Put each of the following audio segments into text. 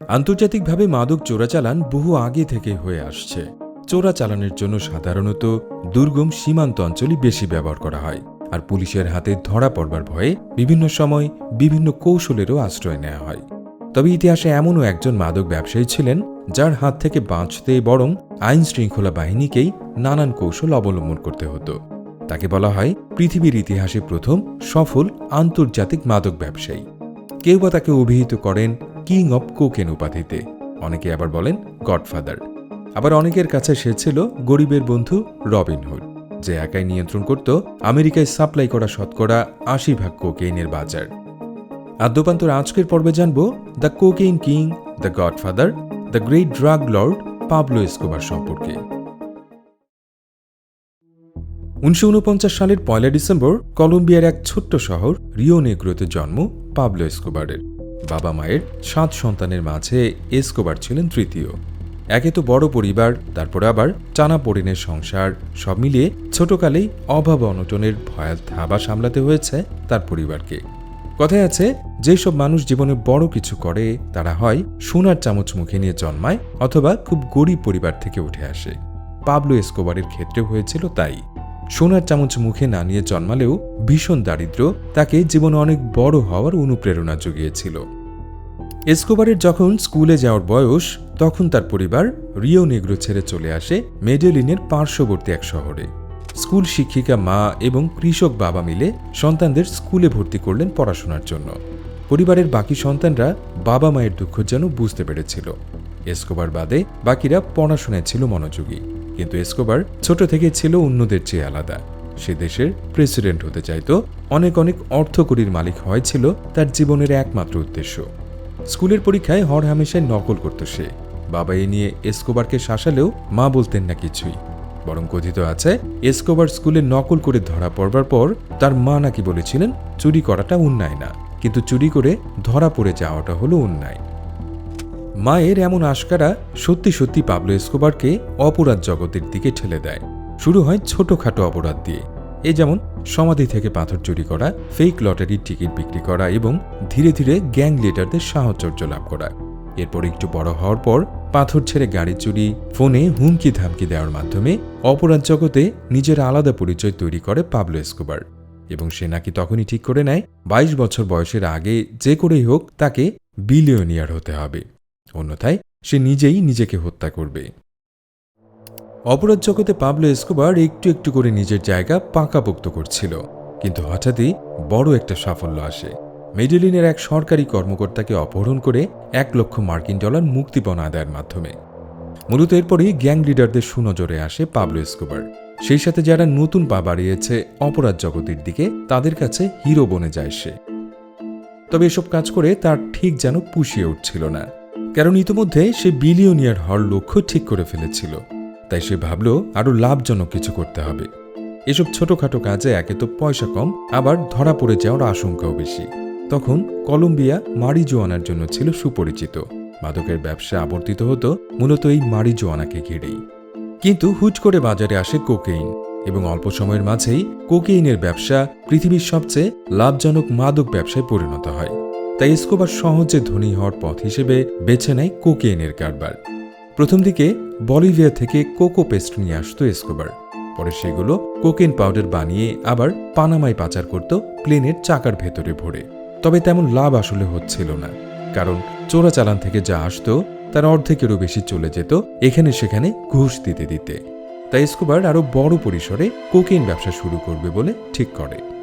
আন্তর্জাতিকভাবে মাদক চোরাচালান বহু আগে থেকে হয়ে আসছে। চোরাচালানের জন্য সাধারণত দুর্গম সীমান্ত অঞ্চলই বেশি ব্যবহার করা হয়, আর পুলিশের হাতে ধরা পড়বার ভয়ে বিভিন্ন সময় বিভিন্ন কৌশলেরও আশ্রয় নেওয়া হয়। তবে ইতিহাসে এমনও একজন মাদক ব্যবসায়ী ছিলেন, যার হাত থেকে বাঁচতে বরং আইন শৃঙ্খলা বাহিনীকেই নানান কৌশল অবলম্বন করতে হতো। তাকে বলা হয় পৃথিবীর ইতিহাসে প্রথম সফল আন্তর্জাতিক মাদক ব্যবসায়ী। কেউ বা তাকে অভিহিত করেন কিং অব কোকেন উপাধিতে। অনেকে আবার বলেন গডফাদার। আবার অনেকের কাছে সে ছিল গরিবের বন্ধু রবিনহুড যে একাই নিয়ন্ত্রণ করত আমেরিকায় সাপ্লাই করা শতকরা আশি ভাগ কোকেইনের বাজার। আদ্যপান্তর আজকের পর্বে জানব the cocaine king, the godfather, the great drug lord Pablo Escobar সম্পর্কে। উনিশশো উনপঞ্চাশ সালের পয়লা ডিসেম্বর কলম্বিয়ার এক ছোট্ট শহর রিও নেগ্রোতে জন্ম পাবলো এসকোবারের। বাবা মায়ের সাত সন্তানের মাঝে এসকোবার ছিলেন তৃতীয়। একে তো বড় পরিবার, তারপর আবার টানা পড়িনের সংসার, সব মিলিয়ে ছোটকালেই অভাব অনটনের ভয়াল থাবা সামলাতে হয়েছে তার পরিবারকে। কথায় আছে, যেসব মানুষ জীবনে বড় কিছু করে, তারা হয় সোনার চামচ মুখে নিয়ে জন্মায় অথবা খুব গরিব পরিবার থেকে উঠে আসে। পাবলো এসকোবারের ক্ষেত্রে হয়েছিল তাই। সোনার চামচ মুখে না নিয়ে জন্মালেও ভীষণ দারিদ্র তাকে জীবনে অনেক বড় হওয়ার অনুপ্রেরণা জুগিয়েছিল। এসকোবারের যখন স্কুলে যাওয়ার বয়স, তখন তার পরিবার রিও নেগ্রো ছেড়ে চলে আসে মেডেলিনের পার্শ্ববর্তী এক শহরে। স্কুল শিক্ষিকা মা এবং কৃষক বাবা মিলে সন্তানদের স্কুলে ভর্তি করলেন পড়াশোনার জন্য। পরিবারের বাকি সন্তানরা বাবা মায়ের দুঃখ যেন বুঝতে পেরেছিল। এসকোবার বাদে বাকিরা পড়াশোনায় ছিল মনোযোগী। কিন্তু এসকোবার ছোট থেকে ছিল অন্যদের চেয়ে আলাদা। সে দেশের প্রেসিডেন্ট হতে চাইতো, অনেক অনেক অর্থকরীর মালিক হয়েছিল তার জীবনের একমাত্র উদ্দেশ্য। স্কুলের পরীক্ষায় হর হামেশায় নকল করত সে। বাবা এ নিয়ে এসকোবারকে শাসালেও মা বলতেন না কিছুই। বরং কথিত আছে, এসকোবার স্কুলে নকল করে ধরা পড়বার পর তার মা নাকি বলেছিলেন, চুরি করাটা অন্যায় না। কিন্তু চুরি করে ধরা পড়ে যাওয়াটা হলো অন্যায়। মায়ের এমন আশকারা সত্যি সত্যি পাবলো এসকোবারকে অপরাধ জগতের দিকে ঠেলে দেয়। শুরু হয় ছোটখাটো অপরাধ দিয়ে। এ যেমন সমাধি থেকে পাথর চুরি করা ফেক লটারির টিকিট বিক্রি করা এবং ধীরে ধীরে গ্যাং লিডারদের সাহচর্য লাভ করা। এরপর একটু বড় হওয়ার পর পাথর ছেড়ে গাড়ি চুরি, ফোনে হুমকি ধামকি দেওয়ার মাধ্যমে অপরাধ জগতে নিজের আলাদা পরিচয় তৈরি করে পাবলো এসকোবার। এবং সে নাকি তখনই ঠিক করে নেয়, বাইশ বছর বয়সের আগে যে করেই হোক তাকে বিলিয়নিয়ার হতে হবে। অন্যথায় সে নিজেই নিজেকে হত্যা করবে। অপরাধ জগতে পাবলো এসকোবার একটু একটু করে নিজের জায়গা পাকাপোক্ত করছিল। কিন্তু হঠাৎই বড় একটা সাফল্য আসে। মেডেলিনের এক সরকারি কর্মকর্তাকে অপহরণ করে এক লক্ষ মার্কিন ডলার মুক্তিপণ আদায়ের মাধ্যমে। মূলত এরপরেই গ্যাং লিডারদের সুনজরে আসে পাবলো এসকোবার। সেই সাথে যারা নতুন পা বাড়িয়েছে অপরাধ জগতের দিকে, তাদের কাছে হিরো বনে যায় সে। তবে এসব কাজ করে তার ঠিক যেন পুষিয়ে উঠছিল না। কারণ ইতিমধ্যে সে বিলিয়নিয়ার হওয়ার লক্ষ্য ঠিক করে ফেলেছিল। তাই সে ভাবল আরও লাভজনক কিছু করতে হবে। এসব ছোটখাটো কাজে একে তো পয়সা কম, আবার ধরা পড়ে যাওয়ার আশঙ্কাও বেশি। তখন কলম্বিয়া মারিজোয়ানার জন্য ছিল সুপরিচিত। মাদকের ব্যবসা আবর্তিত হতো মূলত এই মারিজোয়ানাকে ঘিরেই। কিন্তু হুট করে বাজারে আসে কোকেইন এবং অল্প সময়ের মাঝেই কোকেইনের ব্যবসা পৃথিবীর সবচেয়ে লাভজনক মাদক ব্যবসায় পরিণত হয়। তাই এসকোবার সহজে ধনী হওয়ার পথ হিসেবে বেছে নেয় কোকেইনের কারবার। প্রথম দিকে বলিভিয়া থেকে কোকো পেস্ট নিয়ে আসতো এসকোবার পরে সেগুলো কোকেন পাউডার বানিয়ে আবার পানামায় পাচার করত প্লেনের চাকার ভেতরে ভরে। তবে তেমন লাভ আসলে হচ্ছিল না। কারণ চোরাচালান থেকে যা আসতো, তার অর্ধেকেরও বেশি চলে যেত এখানে সেখানে ঘুষ দিতে দিতে। তাই এসকোবার আরও বড় পরিসরে কোকেন ব্যবসা শুরু করবে বলে ঠিক করে।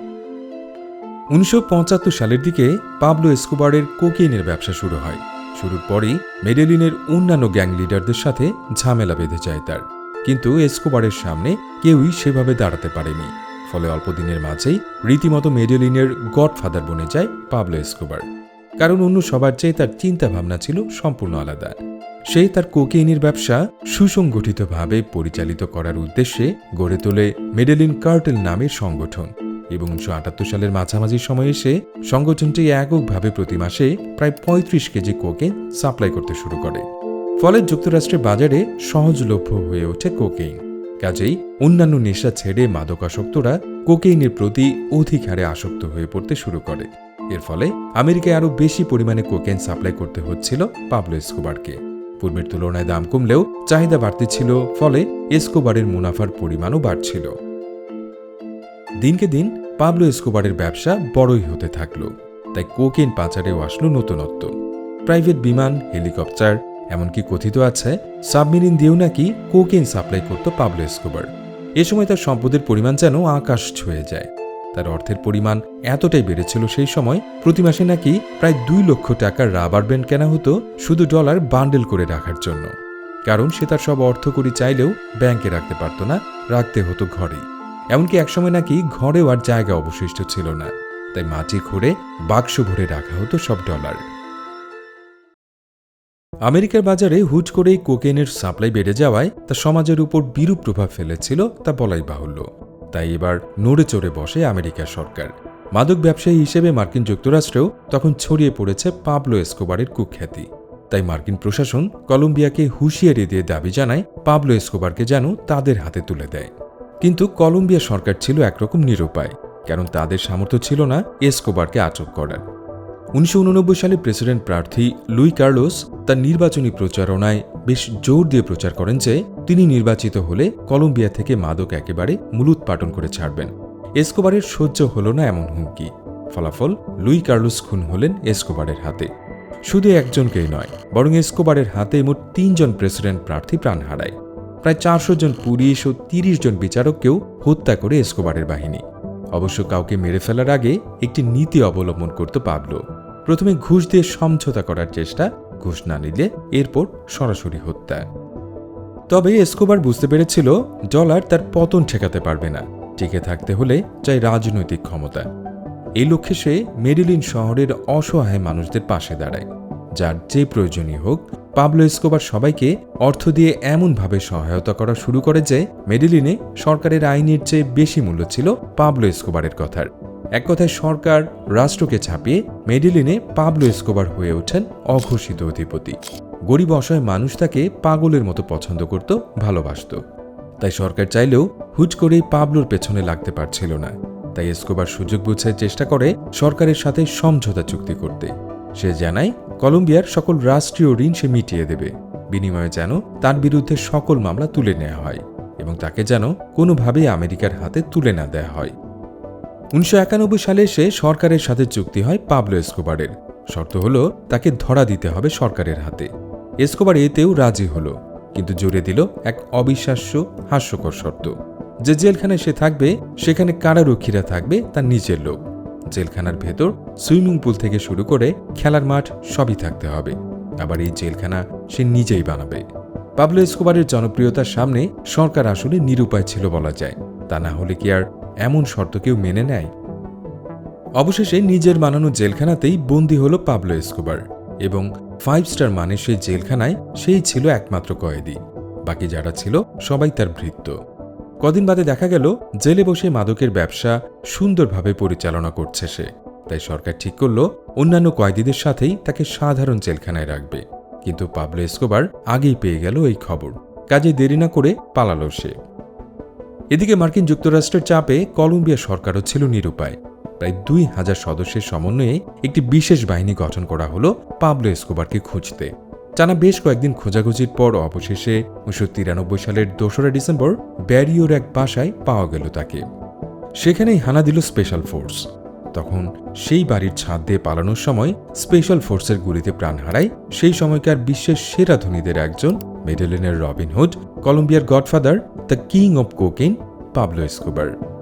উনিশশো পঁচাত্তর সালের দিকে পাবলো এসকোবারের কোকেইনের ব্যবসা শুরু হয়। শুরুর পরেই মেডেলিনের অন্যান্য গ্যাং লিডারদের সাথে ঝামেলা বেঁধে যায় তার। কিন্তু এসকোবারের সামনে কেউই সেভাবে দাঁড়াতে পারেনি। ফলে অল্প দিনের মাঝেই রীতিমতো মেডেলিনের গডফাদার বনে যায় পাবলো এসকোবার। কারণ অন্য সবার চেয়ে তার চিন্তা ভাবনা ছিল সম্পূর্ণ আলাদা। সে তার কোকেইনের ব্যবসা সুসংগঠিতভাবে পরিচালিত করার উদ্দেশ্যে গড়ে তোলে মেডেলিন কার্টেল নামের সংগঠন। এবং উনিশশো আটাত্তর সালের মাঝামাঝি সময়ে এসে সংগঠনটি এককভাবে প্রতি মাসে প্রায় পঁয়ত্রিশ কেজি কোকেন সাপ্লাই করতে শুরু করে। ফলে যুক্তরাষ্ট্রের বাজারে সহজলভ্য হয়ে ওঠে কোকেইন। কাজেই অন্যান্য নেশা ছেড়ে মাদকাসক্তরা কোকেইনের প্রতি অধিক হারে আসক্ত হয়ে পড়তে শুরু করে। এর ফলে আমেরিকায় আরও বেশি পরিমাণে কোকেন সাপ্লাই করতে হচ্ছিল পাবলো এসকোবারকে। পূর্বের তুলনায় দাম কমলেও চাহিদা বাড়তি ছিল, ফলে এসকোবারের মুনাফার পরিমাণও বাড়ছিল। দিনকে দিন পাবলো এসকোবারের ব্যবসা বড়ই হতে থাকল, তাই কোকেন পাচারেও আসলো নতুনত্ব। প্রাইভেট বিমান, হেলিকপ্টার, এমনকি কথিত আছে, সাবমেরিন দিয়েও নাকি কোকেন সাপ্লাই করত পাবলো এসকোবার। এ সময় তার সম্পদের পরিমাণ যেন আকাশ ছুঁয়ে যায়। তার অর্থের পরিমাণ এতটাই বেড়েছিল সেই সময়, প্রতি মাসে নাকি প্রায় দুই লক্ষ টাকার রাবার ব্যান্ড কেনা হতো শুধু ডলার বান্ডেল করে রাখার জন্য। কারণ সে তার সব অর্থ করি চাইলেও ব্যাংকে রাখতে পারত না, রাখতে হতো ঘরেই। এমনকি একসময় নাকি ঘরেও আর জায়গা অবশিষ্ট ছিল না। তাই মাটি খুঁড়ে বাক্স ভরে রাখা হতো সব ডলার। আমেরিকার বাজারে হুট করেই কোকেনের সাপ্লাই বেড়ে যাওয়ায় তা সমাজের উপর বিরূপ প্রভাব ফেলেছিল তা বলাই বাহুল্য। তাই এবার নড়ে চড়ে বসে আমেরিকার সরকার। মাদক ব্যবসায়ী হিসেবে মার্কিন যুক্তরাষ্ট্রেও তখন ছড়িয়ে পড়েছে পাবলো এসকোবারের কুখ্যাতি। তাই মার্কিন প্রশাসন কলম্বিয়াকে হুঁশিয়ারি দিয়ে দাবি জানায় পাবলো এসকোবারকে যেন তাদের হাতে তুলে দেয়। কিন্তু কলম্বিয়া সরকার ছিল একরকম নিরুপায়, কারণ তাদের সামর্থ্য ছিল না এসকোবারকে আটক করার। উনিশশো উননব্বই সালে প্রেসিডেন্ট প্রার্থী লুই কার্লোস তার নির্বাচনী প্রচারণায় বেশ জোর দিয়ে প্রচার করেন যে তিনি নির্বাচিত হলে কলম্বিয়া থেকে মাদক একেবারে মূলোৎপাটন করে ছাড়বেন। এসকোবারের সহ্য হল না এমন হুমকি। ফলাফল, লুই কার্লোস খুন হলেন এসকোবারের হাতে। শুধু একজনকেই নয়, বরং এসকোবারের হাতে মোট তিনজন প্রেসিডেন্ট প্রার্থী প্রাণ হারায়। প্রায় চারশো জন পুলিশ ও তিরিশ জন বিচারককেও হত্যা করে এসকোবারের বাহিনী। অবশ্য কাউকে মেরে ফেলার আগে একটি নীতি অবলম্বন করতে পাবলো। প্রথমে ঘুষ দিয়ে সমঝোতা করার চেষ্টা, ঘুষ না নিলে এরপর সরাসরি হত্যা। তবে এসকোবার বুঝতে পেরেছিল, ডলার তার পতন ঠেকাতে পারবে না। টিকে থাকতে হলে চাই রাজনৈতিক ক্ষমতা। এই লক্ষ্যে সে মেডিলিন শহরের অসহায় মানুষদের পাশে দাঁড়ায়। যার যে প্রয়োজনীয় হোক, পাবলো এসকোবার সবাইকে অর্থ দিয়ে এমনভাবে সহায়তা করা শুরু করে যে মেডিলিনে সরকারের আইনের চেয়ে বেশি মূল্য ছিল পাবলো এসকোবারের কথার। এক কথায় সরকার রাষ্ট্রকে ছাপিয়ে মেডিলিনে পাবলো এসকোবার হয়ে ওঠেন অঘোষিত অধিপতি। গরিব অসহায় মানুষ তাকে পাগলের মতো পছন্দ করত, ভালোবাসত। তাই সরকার চাইলেও হুট করেই পাবলোর পেছনে লাগতে পারছিল না। তাই এসকোবার সুযোগ বুঝে চেষ্টা করে সরকারের সাথে সমঝোতা চুক্তি করতে। সে জানায় কলম্বিয়ার সকল রাষ্ট্রীয় ঋণ সে মিটিয়ে দেবে। বিনিময়ে যেন তার বিরুদ্ধে সকল মামলা তুলে নেওয়া হয় এবং তাকে যেন কোনোভাবেই আমেরিকার হাতে তুলে না দেওয়া হয়। উনিশশো একানব্বই সালে সে সরকারের সাথে চুক্তি হয় পাবলো এসকোবারের। শর্ত হল, তাকে ধরা দিতে হবে সরকারের হাতে। এসকোবার এতেও রাজি হলো, কিন্তু জুড়ে দিল এক অবিশ্বাস্য, হাস্যকর শর্ত। যে জেলখানে সে থাকবে, সেখানে কারারক্ষীরা থাকবে, তার নিজের লোক। জেলখানার ভেতর সুইমিং পুল থেকে শুরু করে খেলার মাঠ সবই থাকতে হবে। আবার এই জেলখানা সে নিজেই বানাবে। পাবলো এসকোবারের জনপ্রিয়তার সামনে সরকার আসলে নিরুপায় ছিল বলা যায়। তা না হলে কি আর এমন শর্ত কেউ মেনে নেয়? অবশেষে নিজের বানানো জেলখানাতেই বন্দী হল পাবলো এসকোবার এবং ফাইভ স্টার মানে সেই জেলখানায় সেই ছিল একমাত্র কয়েদি। বাকি যারা ছিল সবাই তার ভৃত্য। কদিন বাদে দেখা গেল, জেলে বসে মাদকের ব্যবসা সুন্দরভাবে পরিচালনা করছে সে। তাই সরকার ঠিক করল, অন্যান্য কয়েদিদের সাথেই তাকে সাধারণ জেলখানায় রাখবে। কিন্তু পাবলো এসকোবার আগেই পেয়ে গেল এই খবর। কাজে দেরি না করে পালালো সে। এদিকে মার্কিন যুক্তরাষ্ট্রের চাপে কলম্বিয়া সরকারও ছিল নিরুপায়। প্রায় দুই হাজার সদস্যের সমন্বয়ে একটি বিশেষ বাহিনী গঠন করা হলো পাবলো এসকোবারকে খুঁজতে। টানা বেশ কয়েকদিন খোঁজাখুঁজির পর অবশেষে উনিশশো তিরানব্বই সালের দোসরা ডিসেম্বর ব্যারিওর এক বাসায় পাওয়া গেল তাকে। সেখানেই হানা দিল স্পেশাল ফোর্স। তখন সেই বাড়ির ছাদ দিয়ে পালানোর সময় স্পেশাল ফোর্সের গুলিতে প্রাণ হারায় সেই সময়কার বিশ্বের সেরা ধনীদের একজন মেডেলিনের রবিনহুড কলম্বিয়ার godfather the king of cocaine Pablo Escobar.